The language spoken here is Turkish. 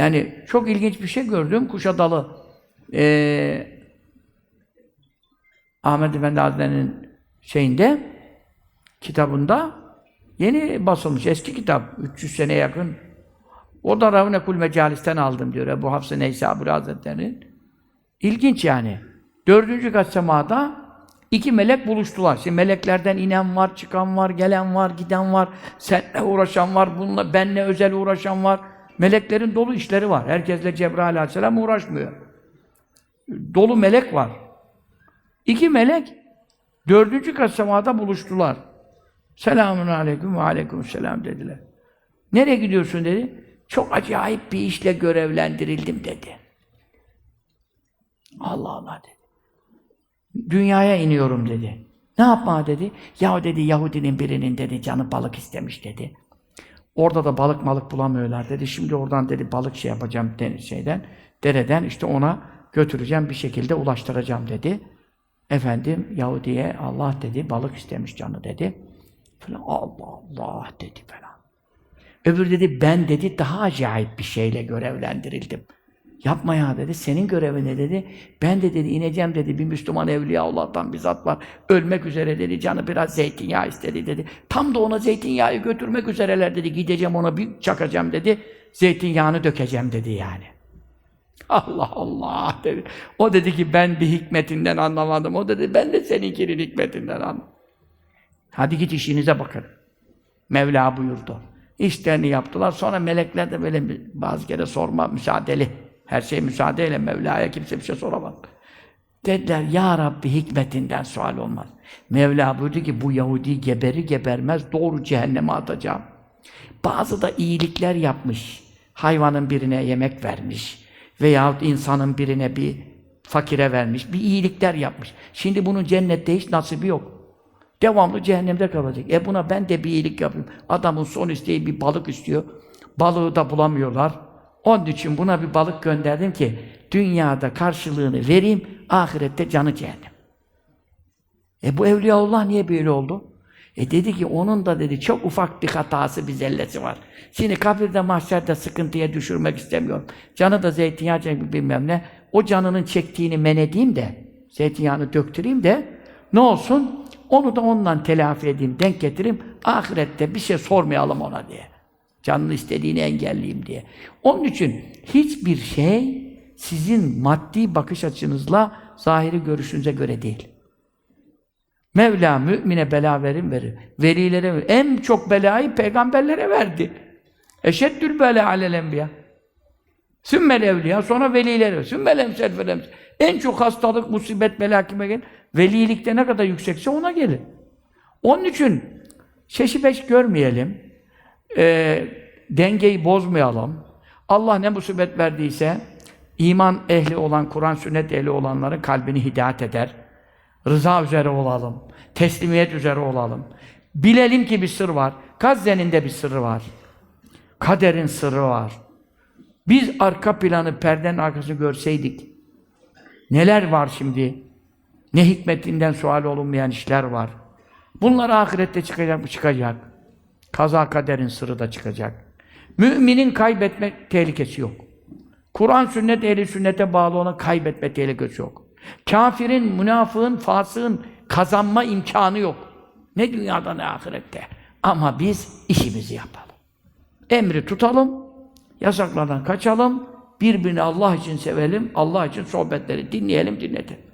Yani çok ilginç bir şey gördüm. Kuşadalı ee, Ahmet Efendi Hazretleri'nin şeyinde kitabında yeni basılmış eski kitap 300 sene yakın o da Ravne Kul Mecalis'ten aldım diyor Ebu Hafs-ı Neysaburi Hazretleri'nin. İlginç yani. Dördüncü kat semada iki melek buluştular. Şimdi meleklerden inen var, çıkan var, gelen var, giden var, seninle uğraşan var, bununla benle özel uğraşan var. Meleklerin dolu işleri var. Herkesle Cebrail aleyhisselam uğraşmıyor. Dolu melek var. İki melek dördüncü kat semada buluştular. Selamun aleyküm ve aleyküm selam dediler. Nereye gidiyorsun dedi. Çok acayip bir işle görevlendirildim dedi. Allah Allah dedi. Dünyaya iniyorum dedi. Ne yapma dedi. Ya dedi Yahudinin birinin dedi canı balık istemiş dedi. Orada da balık malık bulamıyorlar dedi. Şimdi oradan dedi balık şey yapacağım deniz şeyden, dereden işte ona götüreceğim bir şekilde ulaştıracağım dedi. Efendim Yahudi'ye Allah dedi balık istemiş canı dedi. Falan Allah Allah dedi falan. Öbür dedi ben dedi daha acayip bir şeyle görevlendirildim. Yapma ya dedi. Senin görevin ne dedi? Ben de dedi ineceğim dedi. Bir Müslüman evliya Allah'tan bir zat var. Ölmek üzere dedi. Canı biraz zeytinyağı istedi dedi. Tam da ona zeytinyağı götürmek üzereler dedi. Gideceğim ona bir çakacağım dedi. Zeytinyağını dökeceğim dedi yani. Allah Allah dedi. O dedi ki ben bir hikmetinden anlamadım. O dedi ben de seninkinin hikmetinden anladım. Hadi git işinize bakın. Mevla buyurdu. İşlerini yaptılar. Sonra melekler de böyle bazı kere sorma müsaadeli. Her şey müsaadeyle Mevla'ya kimse bir şey soramaz. Dediler ya Rabbi hikmetinden sual olmaz. Mevla buyurdu ki bu Yahudi geberi gebermez doğru cehenneme atacağım. Bazı da iyilikler yapmış. Hayvanın birine yemek vermiş. Veyahut insanın birine bir fakire vermiş. Bir iyilikler yapmış. Şimdi bunun cennette hiç nasibi yok. Devamlı cehennemde kalacak. E buna ben de bir iyilik yapayım. Adamın son isteği bir balık istiyor. Balığı da bulamıyorlar. Onun için buna bir balık gönderdim ki dünyada karşılığını vereyim, ahirette canı cehennem. E bu Evliyaullah niye böyle oldu? E dedi ki onun da dedi çok ufak bir hatası, bir zellesi var. Şimdi kabirde, mahşerde sıkıntıya düşürmek istemiyorum. Canı da zeytinyağı çekmiş bilmem ne. O canının çektiğini men edeyim de, zeytinyağını döktüreyim de ne olsun? Onu da ondan telafi edeyim, denk getireyim. Ahirette bir şey sormayalım ona diye. Canını istediğini engelleyeyim diye. Onun için hiçbir şey sizin maddi bakış açınızla zahiri görüşünüze göre değil. Mevla mümine bela verin verir. Velilere. En çok belayı peygamberlere verdi. Eşeddül bela alel enbiya. Sümmel evliya, sonra velilere. Sümmel emsel fel. En çok hastalık, musibet, bela kime gelir? Velilikte ne kadar yüksekse ona gelir. Onun için şeşi beş görmeyelim. Ee, dengeyi bozmayalım. Allah ne musibet verdiyse iman ehli olan, Kur'an sünnet ehli olanların kalbini hidayet eder. Rıza üzere olalım. Teslimiyet üzere olalım. Bilelim ki bir sır var. Gazze'nin de bir sırrı var. Kaderin sırrı var. Biz arka planı, perdenin arkasını görseydik, neler var şimdi? Ne hikmetinden sual olunmayan işler var. Bunlar ahirette çıkacak mı? Çıkacak. Kaza kaderin sırrı da çıkacak. Müminin kaybetme tehlikesi yok. Kur'an, sünnet, ehli sünnete bağlı olan kaybetme tehlikesi yok. Kafirin, münafığın, fasığın kazanma imkanı yok. Ne dünyada ne ahirette. Ama biz işimizi yapalım. Emri tutalım, yasaklardan kaçalım, birbirini Allah için sevelim, Allah için sohbetleri dinleyelim, dinletelim.